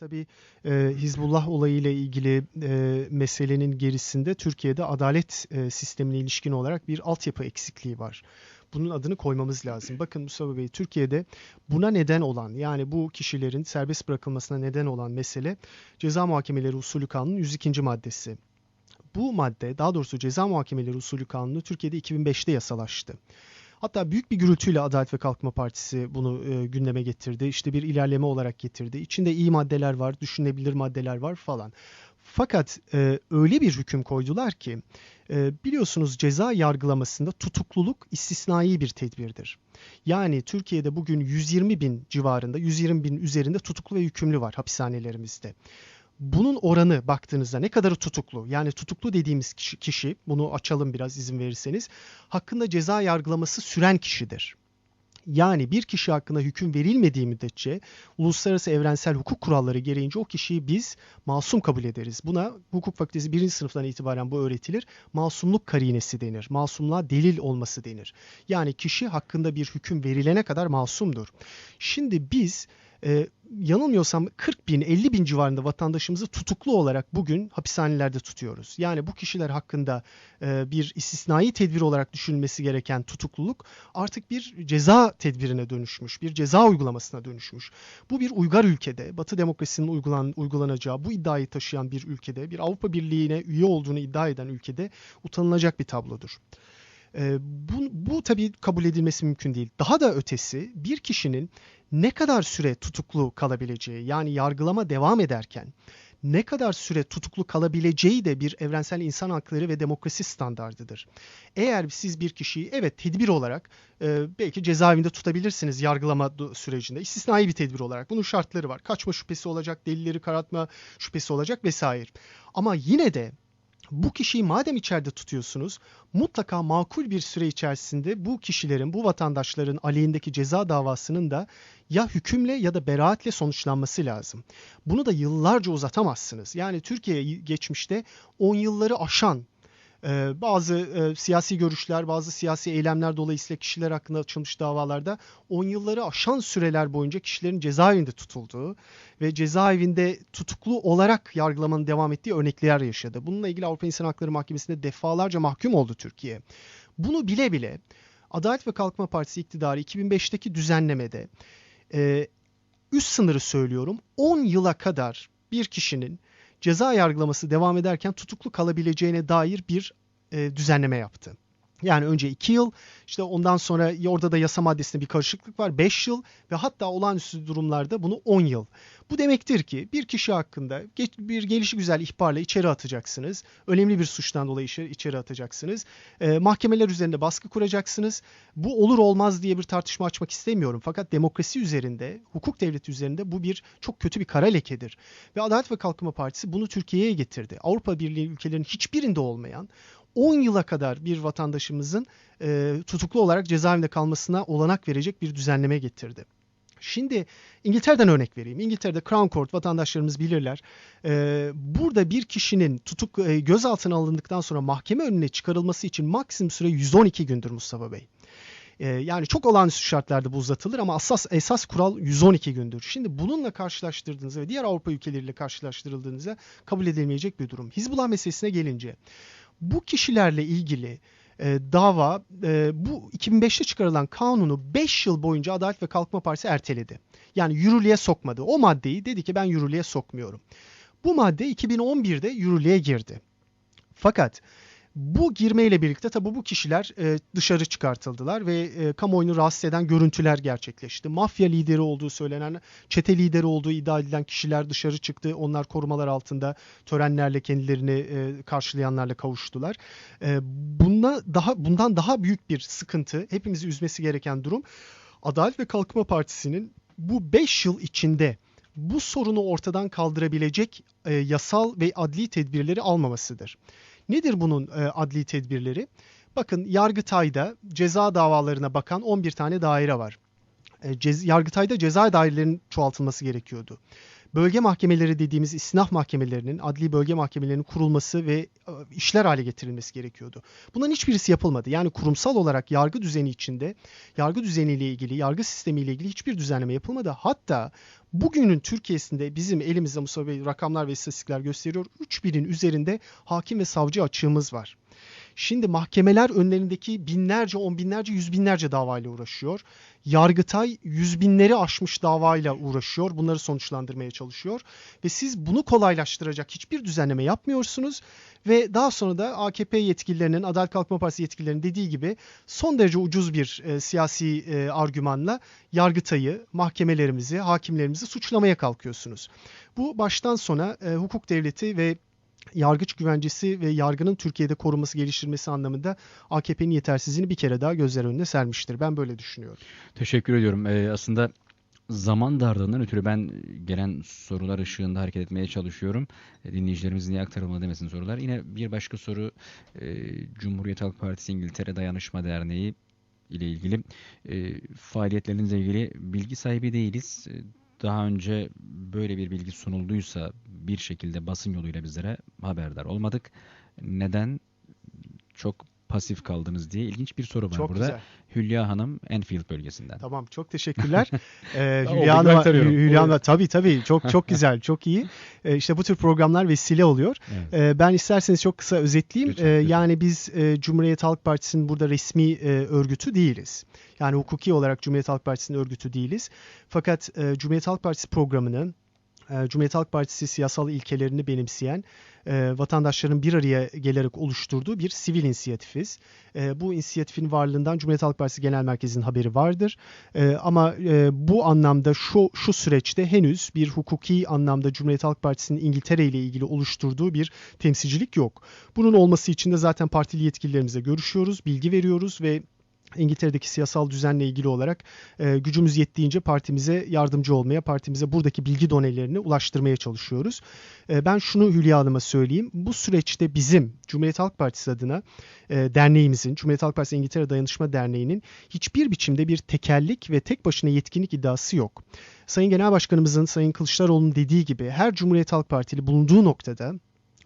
Tabii e, Hizbullah olayıyla ilgili e, meselenin gerisinde Türkiye'de adalet e, sistemine ilişkin olarak bir altyapı eksikliği var. Bunun adını koymamız lazım. Bakın Mustafa Bey, Türkiye'de buna neden olan yani bu kişilerin serbest bırakılmasına neden olan mesele Ceza Muhakemeleri Usulü Kanunu 102. maddesi. Bu madde, daha doğrusu Ceza Muhakemeleri Usulü Kanunu Türkiye'de 2005'te yasalaştı. Hatta büyük bir gürültüyle Adalet ve Kalkınma Partisi bunu e, gündeme getirdi. İşte bir ilerleme olarak getirdi. İçinde iyi maddeler var, düşünebilir maddeler var falan. Fakat e, öyle bir hüküm koydular ki e, biliyorsunuz ceza yargılamasında tutukluluk istisnai bir tedbirdir. Yani Türkiye'de bugün 120 bin civarında 120 bin üzerinde tutuklu ve yükümlü var hapishanelerimizde. Bunun oranı baktığınızda ne kadarı tutuklu? Yani tutuklu dediğimiz kişi, kişi bunu açalım biraz izin verirseniz hakkında ceza yargılaması süren kişidir. Yani bir kişi hakkında hüküm verilmediği müddetçe uluslararası evrensel hukuk kuralları gereğince o kişiyi biz masum kabul ederiz. Buna hukuk fakültesi birinci sınıftan itibaren bu öğretilir. Masumluk karinesi denir. Masumluğa delil olması denir. Yani kişi hakkında bir hüküm verilene kadar masumdur. Şimdi biz e, yanılmıyorsam 40 bin 50 bin civarında vatandaşımızı tutuklu olarak bugün hapishanelerde tutuyoruz. Yani bu kişiler hakkında e, bir istisnai tedbir olarak düşünülmesi gereken tutukluluk artık bir ceza tedbirine dönüşmüş, bir ceza uygulamasına dönüşmüş. Bu bir uygar ülkede, Batı demokrasinin uygulan, uygulanacağı bu iddiayı taşıyan bir ülkede, bir Avrupa Birliği'ne üye olduğunu iddia eden ülkede utanılacak bir tablodur. E, bu, bu tabii kabul edilmesi mümkün değil. Daha da ötesi bir kişinin ne kadar süre tutuklu kalabileceği yani yargılama devam ederken ne kadar süre tutuklu kalabileceği de bir evrensel insan hakları ve demokrasi standardıdır. Eğer siz bir kişiyi evet tedbir olarak e, belki cezaevinde tutabilirsiniz yargılama sürecinde. istisnai bir tedbir olarak. Bunun şartları var. Kaçma şüphesi olacak, delilleri karartma şüphesi olacak vesaire. Ama yine de bu kişiyi madem içeride tutuyorsunuz mutlaka makul bir süre içerisinde bu kişilerin, bu vatandaşların aleyhindeki ceza davasının da ya hükümle ya da beraatle sonuçlanması lazım. Bunu da yıllarca uzatamazsınız. Yani Türkiye geçmişte 10 yılları aşan ee, bazı e, siyasi görüşler, bazı siyasi eylemler dolayısıyla kişiler hakkında açılmış davalarda 10 yılları aşan süreler boyunca kişilerin cezaevinde tutulduğu ve cezaevinde tutuklu olarak yargılamanın devam ettiği örnekler yaşadı. Bununla ilgili Avrupa İnsan Hakları Mahkemesi'nde defalarca mahkum oldu Türkiye. Bunu bile bile Adalet ve Kalkınma Partisi iktidarı 2005'teki düzenlemede e, üst sınırı söylüyorum 10 yıla kadar bir kişinin ceza yargılaması devam ederken tutuklu kalabileceğine dair bir e, düzenleme yaptı. Yani önce 2 yıl işte ondan sonra orada da yasa maddesinde bir karışıklık var 5 yıl ve hatta olağanüstü durumlarda bunu 10 yıl. Bu demektir ki bir kişi hakkında bir gelişi güzel ihbarla içeri atacaksınız. Önemli bir suçtan dolayı içeri atacaksınız. E, mahkemeler üzerinde baskı kuracaksınız. Bu olur olmaz diye bir tartışma açmak istemiyorum. Fakat demokrasi üzerinde, hukuk devleti üzerinde bu bir çok kötü bir kara lekedir. Ve Adalet ve Kalkınma Partisi bunu Türkiye'ye getirdi. Avrupa Birliği ülkelerinin hiçbirinde olmayan 10 yıla kadar bir vatandaşımızın e, tutuklu olarak cezaevinde kalmasına olanak verecek bir düzenleme getirdi. Şimdi İngiltere'den örnek vereyim. İngiltere'de Crown Court vatandaşlarımız bilirler. Ee, burada bir kişinin tutuk e, gözaltına alındıktan sonra mahkeme önüne çıkarılması için maksimum süre 112 gündür Mustafa Bey. Ee, yani çok olağanüstü şartlarda bu uzatılır ama asas esas kural 112 gündür. Şimdi bununla karşılaştırdığınızda ve diğer Avrupa ülkeleriyle karşılaştırıldığınızda kabul edilmeyecek bir durum. Hizbullah meselesine gelince bu kişilerle ilgili e, dava e, bu 2005'te çıkarılan kanunu 5 yıl boyunca Adalet ve Kalkınma Partisi erteledi. Yani yürürlüğe sokmadı. O maddeyi dedi ki ben yürürlüğe sokmuyorum. Bu madde 2011'de yürürlüğe girdi. Fakat bu girmeyle birlikte tabi bu kişiler e, dışarı çıkartıldılar ve e, kamuoyunu rahatsız eden görüntüler gerçekleşti. Mafya lideri olduğu söylenen, çete lideri olduğu iddia edilen kişiler dışarı çıktı. Onlar korumalar altında törenlerle kendilerini e, karşılayanlarla kavuştular. E, bunda daha bundan daha büyük bir sıkıntı, hepimizi üzmesi gereken durum Adalet ve Kalkınma Partisi'nin bu 5 yıl içinde bu sorunu ortadan kaldırabilecek yasal ve adli tedbirleri almamasıdır. Nedir bunun e, adli tedbirleri? Bakın Yargıtay'da ceza davalarına bakan 11 tane daire var. E, cez, Yargıtay'da ceza dairelerinin çoğaltılması gerekiyordu. bölge mahkemeleri dediğimiz istinaf mahkemelerinin, adli bölge mahkemelerinin kurulması ve e, işler hale getirilmesi gerekiyordu. Bunların hiçbirisi yapılmadı. Yani kurumsal olarak yargı düzeni içinde, yargı düzeniyle ilgili, yargı sistemiyle ilgili hiçbir düzenleme yapılmadı. Hatta bugünün Türkiye'sinde bizim elimizde Mustafa Bey rakamlar ve istatistikler gösteriyor. 3000'in üzerinde hakim ve savcı açığımız var. Şimdi mahkemeler önlerindeki binlerce, on binlerce, yüz binlerce davayla uğraşıyor. Yargıtay yüz binleri aşmış davayla uğraşıyor. Bunları sonuçlandırmaya çalışıyor. Ve siz bunu kolaylaştıracak hiçbir düzenleme yapmıyorsunuz. Ve daha sonra da AKP yetkililerinin, Adalet Kalkınma Partisi yetkililerinin dediği gibi son derece ucuz bir e, siyasi e, argümanla Yargıtay'ı, mahkemelerimizi, hakimlerimizi suçlamaya kalkıyorsunuz. Bu baştan sona e, hukuk devleti ve yargıç güvencesi ve yargının Türkiye'de korunması, geliştirilmesi anlamında AKP'nin yetersizliğini bir kere daha gözler önüne sermiştir. Ben böyle düşünüyorum. Teşekkür ediyorum. Ee, aslında zaman darlığından ötürü ben gelen sorular ışığında hareket etmeye çalışıyorum. E, dinleyicilerimiz niye aktarılmadı demesin sorular. Yine bir başka soru e, Cumhuriyet Halk Partisi İngiltere Dayanışma Derneği ile ilgili e, faaliyetlerinizle ilgili bilgi sahibi değiliz. Daha önce böyle bir bilgi sunulduysa bir şekilde basın yoluyla bizlere haberdar olmadık. Neden çok pasif kaldınız diye ilginç bir soru var çok burada. Güzel. Hülya Hanım Enfield bölgesinden. Tamam çok teşekkürler. ee, Hülya Hanım, Hülya Hanım tabii tabii çok çok güzel çok iyi. Ee, işte bu tür programlar vesile oluyor. Evet. Ee, ben isterseniz çok kısa özetleyeyim. Lütfen, ee, lütfen. Yani biz e, Cumhuriyet Halk Partisi'nin burada resmi e, örgütü değiliz. Yani hukuki olarak Cumhuriyet Halk Partisi'nin örgütü değiliz. Fakat e, Cumhuriyet Halk Partisi programını e, Cumhuriyet Halk Partisi siyasal ilkelerini benimseyen e, vatandaşların bir araya gelerek oluşturduğu bir sivil inisiyatifiz. E, bu inisiyatifin varlığından Cumhuriyet Halk Partisi Genel Merkezi'nin haberi vardır. Ama bu anlamda şu şu süreçte henüz bir hukuki anlamda Cumhuriyet Halk Partisi'nin İngiltere ile ilgili oluşturduğu bir temsilcilik yok. Bunun olması için de zaten partili yetkililerimize görüşüyoruz, bilgi veriyoruz ve İngiltere'deki siyasal düzenle ilgili olarak e, gücümüz yettiğince partimize yardımcı olmaya, partimize buradaki bilgi donelerini ulaştırmaya çalışıyoruz. E, ben şunu Hülya Hanım'a söyleyeyim. Bu süreçte bizim Cumhuriyet Halk Partisi adına e, derneğimizin, Cumhuriyet Halk Partisi İngiltere Dayanışma Derneği'nin hiçbir biçimde bir tekellik ve tek başına yetkinlik iddiası yok. Sayın Genel Başkanımızın, Sayın Kılıçdaroğlu'nun dediği gibi her Cumhuriyet Halk Partili bulunduğu noktada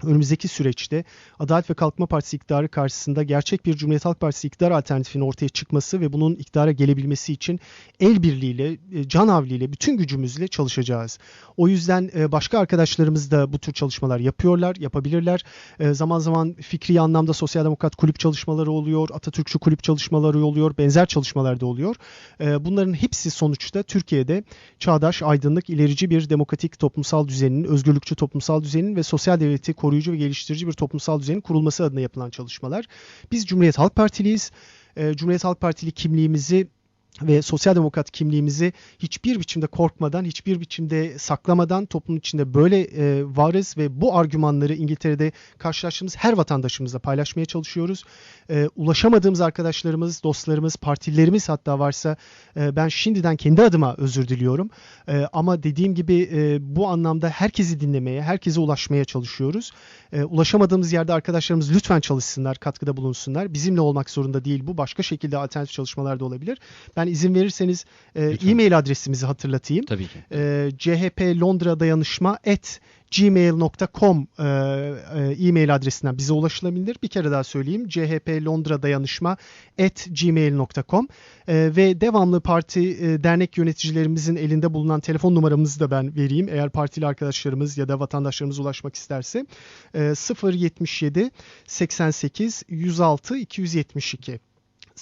önümüzdeki süreçte Adalet ve Kalkınma Partisi iktidarı karşısında gerçek bir Cumhuriyet Halk Partisi iktidar alternatifinin ortaya çıkması ve bunun iktidara gelebilmesi için el birliğiyle, e, can havliyle, bütün gücümüzle çalışacağız. O yüzden e, başka arkadaşlarımız da bu tür çalışmalar yapıyorlar, yapabilirler. E, zaman zaman fikri anlamda sosyal demokrat kulüp çalışmaları oluyor, Atatürkçü kulüp çalışmaları oluyor, benzer çalışmalar da oluyor. Bunların hepsi sonuçta Türkiye'de çağdaş, aydınlık, ilerici bir demokratik toplumsal düzenin, özgürlükçü toplumsal düzenin ve sosyal devleti koruyucu koruyucu ve geliştirici bir toplumsal düzenin kurulması adına yapılan çalışmalar. Biz Cumhuriyet Halk Partiliyiz. E, Cumhuriyet Halk Partili kimliğimizi ve sosyal demokrat kimliğimizi hiçbir biçimde korkmadan, hiçbir biçimde saklamadan toplum içinde böyle e, varız ve bu argümanları İngiltere'de karşılaştığımız her vatandaşımızla paylaşmaya çalışıyoruz. E, ulaşamadığımız arkadaşlarımız, dostlarımız, partilerimiz hatta varsa e, ben şimdiden kendi adıma özür diliyorum. E, ama dediğim gibi e, bu anlamda herkesi dinlemeye, herkese ulaşmaya çalışıyoruz. E, ulaşamadığımız yerde arkadaşlarımız lütfen çalışsınlar, katkıda bulunsunlar. Bizimle olmak zorunda değil bu. Başka şekilde alternatif çalışmalar da olabilir. Ben izin verirseniz e, e-mail adresimizi hatırlatayım. Tabii ki. E, CHP Londra Dayanışma et gmail.com e, e, e-mail adresinden bize ulaşılabilir. Bir kere daha söyleyeyim. CHP Londra Dayanışma at gmail.com e, ve devamlı parti e, dernek yöneticilerimizin elinde bulunan telefon numaramızı da ben vereyim. Eğer partili arkadaşlarımız ya da vatandaşlarımız ulaşmak isterse e, 077 88 106 272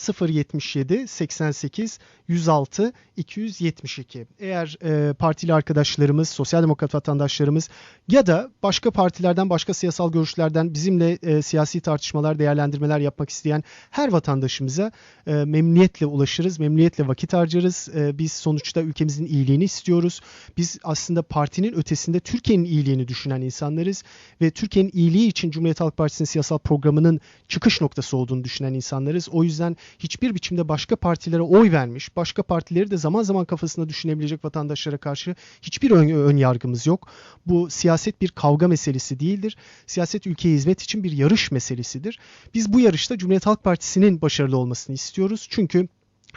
077 88 106 272. Eğer e, partili arkadaşlarımız, sosyal demokrat vatandaşlarımız ya da başka partilerden, başka siyasal görüşlerden bizimle e, siyasi tartışmalar, değerlendirmeler yapmak isteyen her vatandaşımıza e, memnuniyetle ulaşırız, memnuniyetle vakit harcarız. E, biz sonuçta ülkemizin iyiliğini istiyoruz. Biz aslında partinin ötesinde Türkiye'nin iyiliğini düşünen insanlarız ve Türkiye'nin iyiliği için Cumhuriyet Halk Partisi'nin siyasal programının çıkış noktası olduğunu düşünen insanlarız. O yüzden hiçbir biçimde başka partilere oy vermiş, başka partileri de zaman zaman kafasında düşünebilecek vatandaşlara karşı hiçbir ön, ön yargımız yok. Bu siyaset bir kavga meselesi değildir. Siyaset ülkeye hizmet için bir yarış meselesidir. Biz bu yarışta Cumhuriyet Halk Partisi'nin başarılı olmasını istiyoruz. Çünkü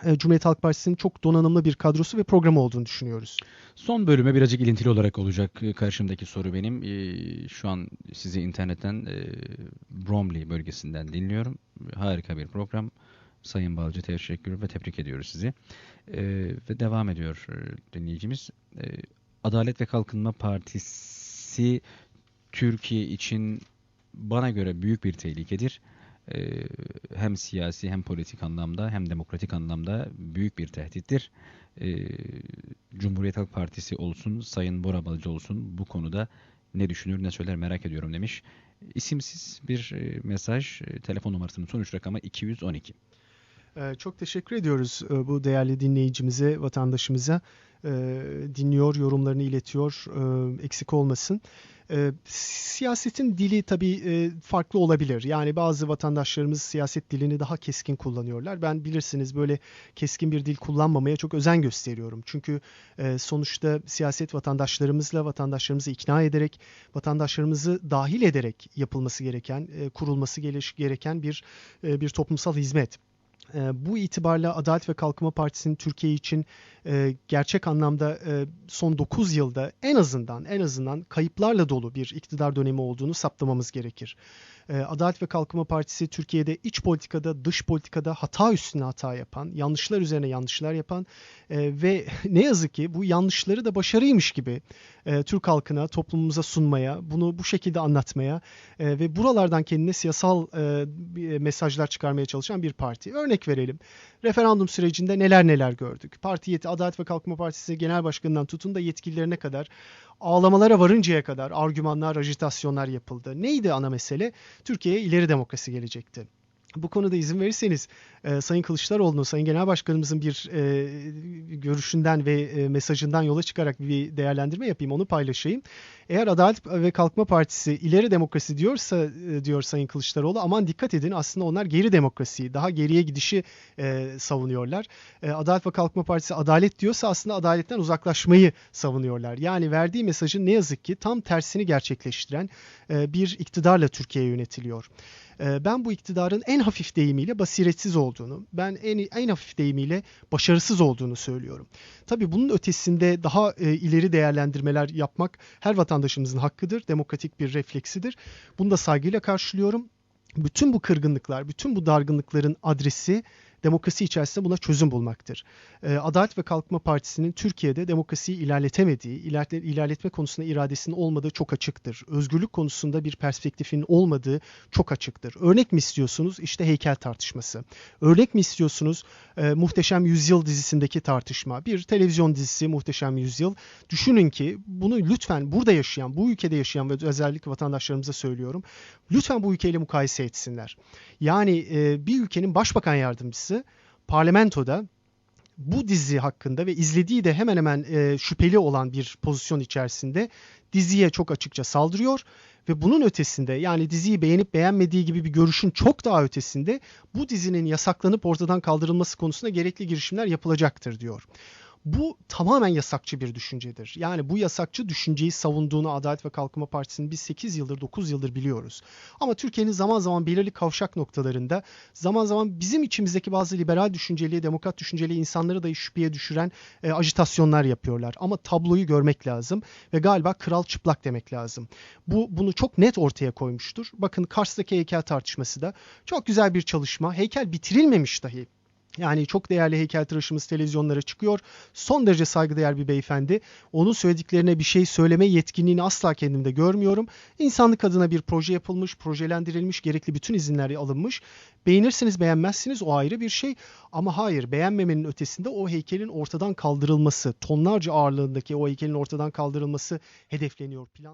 e, Cumhuriyet Halk Partisi'nin çok donanımlı bir kadrosu ve programı olduğunu düşünüyoruz. Son bölüme birazcık ilintili olarak olacak e, karşımdaki soru benim. E, şu an sizi internetten Bromley bölgesinden dinliyorum. Harika bir program. Sayın Balcı teşekkür ve tebrik ediyoruz sizi. Ve devam ediyor dinleyicimiz. Adalet ve Kalkınma Partisi Türkiye için bana göre büyük bir tehlikedir. Hem siyasi hem politik anlamda hem demokratik anlamda büyük bir tehdittir. Cumhuriyet Halk Partisi olsun, Sayın Bora Balcı olsun bu konuda ne düşünür ne söyler merak ediyorum demiş. İsimsiz bir mesaj, telefon numarasının sonuç rakamı 212. Çok teşekkür ediyoruz bu değerli dinleyicimize, vatandaşımıza. Dinliyor, yorumlarını iletiyor, eksik olmasın. E, siyasetin dili tabii e, farklı olabilir. Yani bazı vatandaşlarımız siyaset dilini daha keskin kullanıyorlar. Ben bilirsiniz böyle keskin bir dil kullanmamaya çok özen gösteriyorum. Çünkü e, sonuçta siyaset vatandaşlarımızla, vatandaşlarımızı ikna ederek, vatandaşlarımızı dahil ederek yapılması gereken, e, kurulması gereken bir e, bir toplumsal hizmet. E, bu itibarla Adalet ve Kalkınma Partisi'nin Türkiye için e, gerçek anlamda e, son 9 yılda en azından en azından kayıplarla dolu bir iktidar dönemi olduğunu saptamamız gerekir. E, Adalet ve Kalkınma Partisi Türkiye'de iç politikada, dış politikada hata üstüne hata yapan, yanlışlar üzerine yanlışlar yapan e, ve ne yazık ki bu yanlışları da başarıymış gibi e, Türk halkına, toplumumuza sunmaya, bunu bu şekilde anlatmaya e, ve buralardan kendine siyasal mesajlar çıkarmaya çalışan bir parti. Örnek verelim. Referandum sürecinde neler neler gördük. Parti Adalet ve Kalkınma Partisi Genel Başkanı'ndan tutun da yetkililerine kadar ağlamalara varıncaya kadar argümanlar, ajitasyonlar yapıldı. Neydi ana mesele? Türkiye'ye ileri demokrasi gelecekti. Bu konuda izin verirseniz e, Sayın Kılıçdaroğlu'nun, Sayın Genel Başkanımızın bir e, görüşünden ve e, mesajından yola çıkarak bir değerlendirme yapayım, onu paylaşayım. Eğer Adalet ve Kalkınma Partisi ileri demokrasi diyorsa, e, diyor Sayın Kılıçdaroğlu, aman dikkat edin aslında onlar geri demokrasiyi, daha geriye gidişi e, savunuyorlar. E, Adalet ve Kalkınma Partisi adalet diyorsa aslında adaletten uzaklaşmayı savunuyorlar. Yani verdiği mesajın ne yazık ki tam tersini gerçekleştiren e, bir iktidarla Türkiye yönetiliyor. E, ben bu iktidarın en hafif deyimiyle basiretsiz olduğunu, ben en, en hafif deyimiyle başarısız olduğunu söylüyorum. Tabii bunun ötesinde daha e, ileri değerlendirmeler yapmak her vatandaşımızın hakkıdır, demokratik bir refleksidir. Bunu da saygıyla karşılıyorum. Bütün bu kırgınlıklar, bütün bu dargınlıkların adresi demokrasi içerisinde buna çözüm bulmaktır. Ee, Adalet ve Kalkınma Partisi'nin Türkiye'de demokrasiyi ilerletemediği, ilerletme konusunda iradesinin olmadığı çok açıktır. Özgürlük konusunda bir perspektifinin olmadığı çok açıktır. Örnek mi istiyorsunuz? İşte heykel tartışması. Örnek mi istiyorsunuz? E, Muhteşem Yüzyıl dizisindeki tartışma. Bir televizyon dizisi Muhteşem Yüzyıl. Düşünün ki bunu lütfen burada yaşayan, bu ülkede yaşayan ve özellikle vatandaşlarımıza söylüyorum. Lütfen bu ülkeyle mukayese etsinler. Yani e, bir ülkenin başbakan yardımcısı Yardımcısı parlamentoda bu dizi hakkında ve izlediği de hemen hemen e, şüpheli olan bir pozisyon içerisinde diziye çok açıkça saldırıyor ve bunun ötesinde yani diziyi beğenip beğenmediği gibi bir görüşün çok daha ötesinde bu dizinin yasaklanıp ortadan kaldırılması konusunda gerekli girişimler yapılacaktır diyor. Bu tamamen yasakçı bir düşüncedir. Yani bu yasakçı düşünceyi savunduğunu Adalet ve Kalkınma Partisi'nin biz 8 yıldır 9 yıldır biliyoruz. Ama Türkiye'nin zaman zaman belirli kavşak noktalarında zaman zaman bizim içimizdeki bazı liberal düşünceli, demokrat düşünceli insanları da şüpheye düşüren e, ajitasyonlar yapıyorlar. Ama tabloyu görmek lazım ve galiba kral çıplak demek lazım. Bu bunu çok net ortaya koymuştur. Bakın Kars'taki heykel tartışması da çok güzel bir çalışma. Heykel bitirilmemiş dahi. Yani çok değerli heykeltıraşımız televizyonlara çıkıyor. Son derece saygıdeğer bir beyefendi. Onun söylediklerine bir şey söyleme yetkinliğini asla kendimde görmüyorum. İnsanlık adına bir proje yapılmış, projelendirilmiş, gerekli bütün izinler alınmış. Beğenirsiniz, beğenmezsiniz o ayrı bir şey. Ama hayır, beğenmemenin ötesinde o heykelin ortadan kaldırılması, tonlarca ağırlığındaki o heykelin ortadan kaldırılması hedefleniyor. Plan